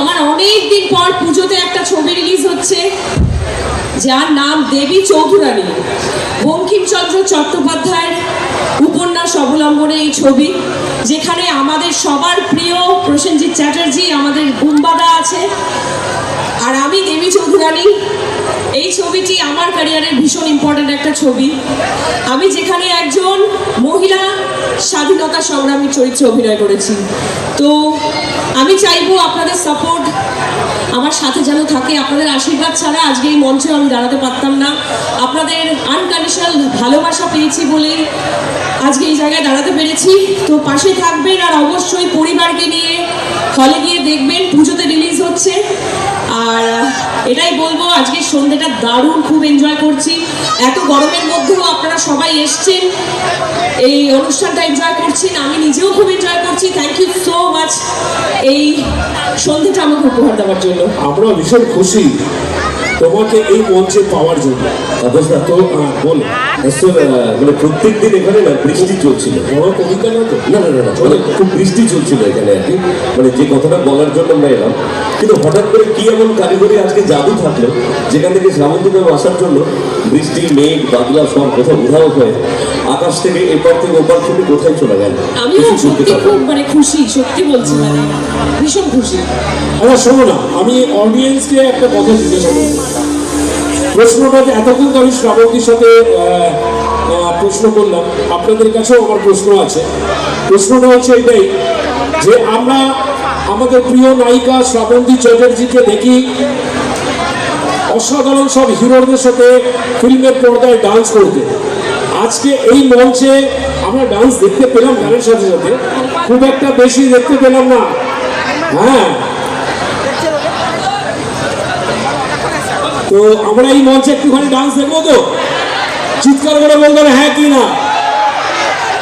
আমার অনেক দিন পর পুজোতে একটা ছবি রিলিজ হচ্ছে, যার নাম দেবী চৌধুরানী। বঙ্কিমচন্দ্র চট্টোপাধ্যায়ের উপন্যাস অবলম্বনে এই ছবি, যেখানে আমাদের সবার প্রিয় প্রসেনজিৎ চ্যাটার্জি, আমাদের গুম্বাদা আছে। আর আমি দেবী চৌধুরানী। এই ছবিটি আমার ক্যারিয়ারের ভীষণ ইম্পর্ট্যান্ট একটা ছবি। আমি যেখানে একজন মহিলা স্বাধীনতা সংগ্রামী চরিত্রে অভিনয় করেছি। তো আমি চাইব আপনাদের সাপোর্ট আমার সাথে যেন থাকে। আপনাদের আশীর্বাদ ছাড়া আজকে এই মঞ্চে আমি দাঁড়াতে পারতাম না। আপনাদের আনকন্ডিশনাল ভালোবাসা পেয়েছি বলে আজকে এই জায়গায় দাঁড়াতে পেরেছি। তো পাশে থাকবেন আর অবশ্যই পরিবারকে নিয়ে হলে গিয়ে দেখবেন, পুজোতে রিলিজ হচ্ছে। আর এটাই বলব, আজকে সন্ধ্যেটা দারুণ, খুব এনজয় করছি। এত গরমের মধ্যেও আপনারা সবাই এসছেন। এই অনুষ্ঠানটা এনজয় করছেন, আমি নিজেও খুব এনজয় করছি। থ্যাংক ইউ সো মাচ এই সন্ধ্যেটা আমাকে উপহার দেওয়ার জন্য। আমরা ভীষণ খুশি। তোমাকে এই মঞ্চে পাওয়ার জন্য। দা তো বলো। আসলে মানে প্রত্যেক দিন এখানে না বৃষ্টি চলছিল। বড় কবিতা না তো? না না না না মানে খুব বৃষ্টি চলছিল এখানে আর কি। মানে যে কথাটা বলার জন্য আমরা এলাম। কিন্তু হঠাৎ করে কি এমন কারিগরি আজকে জাদু থাকল যেখান থেকে শ্রাবন্তী আসার জন্য বৃষ্টি মেঘ বাদলা সব কোথাও উধাও হয়ে আকাশ থেকে এপার থেকে ওপার থেকে কোথায় চলে গেল? বলতে সত্যি খুব মানে খুশি সত্যি বলছি মানে ভীষণ খুশি। আচ্ছা শোনো না আমি অডিয়েন্সকে একটা কথা জিজ্ঞাসা করব। প্রশ্নটা এতক্ষণ তো আমি শ্রাবন্তীর সাথে প্রশ্ন করলাম আপনাদের কাছেও আমার প্রশ্ন আছে। প্রশ্নটা হচ্ছে এটাই যে আমরা আমাদের প্রিয় নায়িকা শ্রাবন্তী চ্যাটার্জিকে দেখি অসাধারণ সব হিরোদের সাথে ফিল্মের পর্দায় ডান্স করতে। আজকে এই মঞ্চে আমরা ডান্স দেখতে পেলাম গানের সাথে সাথে। খুব একটা বেশি দেখতে পেলাম না। হ্যাঁ। তো আমরা এই মঞ্চে একটুখানি ডান্স দেখব তো? চিৎকার করে বলতে হ্যাঁ কি না?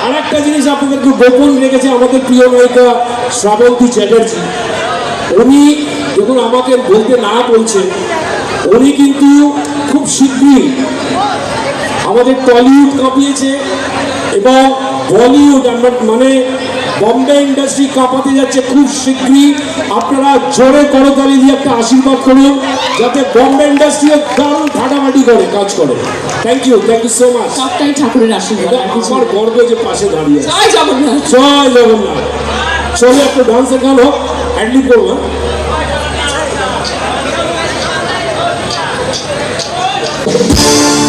আর একটা জিনিস আপনাদেরকে গোপন রেখেছে আমাদের প্রিয় নায়িকা শ্রাবন্তী চ্যাটার্জি। উনি যখন আমাকে বলতে না বলছেন উনি কিন্তু খুব শীঘ্রই আমাদের টলিউড কাঁপিয়েছে এবং বলিউড আমরা মানে বম্বে ইন্ডাস্ট্রি কাঁপাতে যাচ্ছে খুব শীঘ্রই আপনারা জোরে করতালি দিয়ে একটা আশীর্বাদ করুন যাতে বম্বে ইন্ডাস্ট্রিও দারুণ ফাটাফাটি করে কাজ করে। Thank you thank you so much সবটাই ঠাকুরের আশীর্বাদ আমার গর্ব যে পাশে দাঁড়িয়ে। জয় জগন্নাথ। জয় জগন্নাথ। চলো একটা ডান্সের গান হোক অ্যাডলিপ করব you.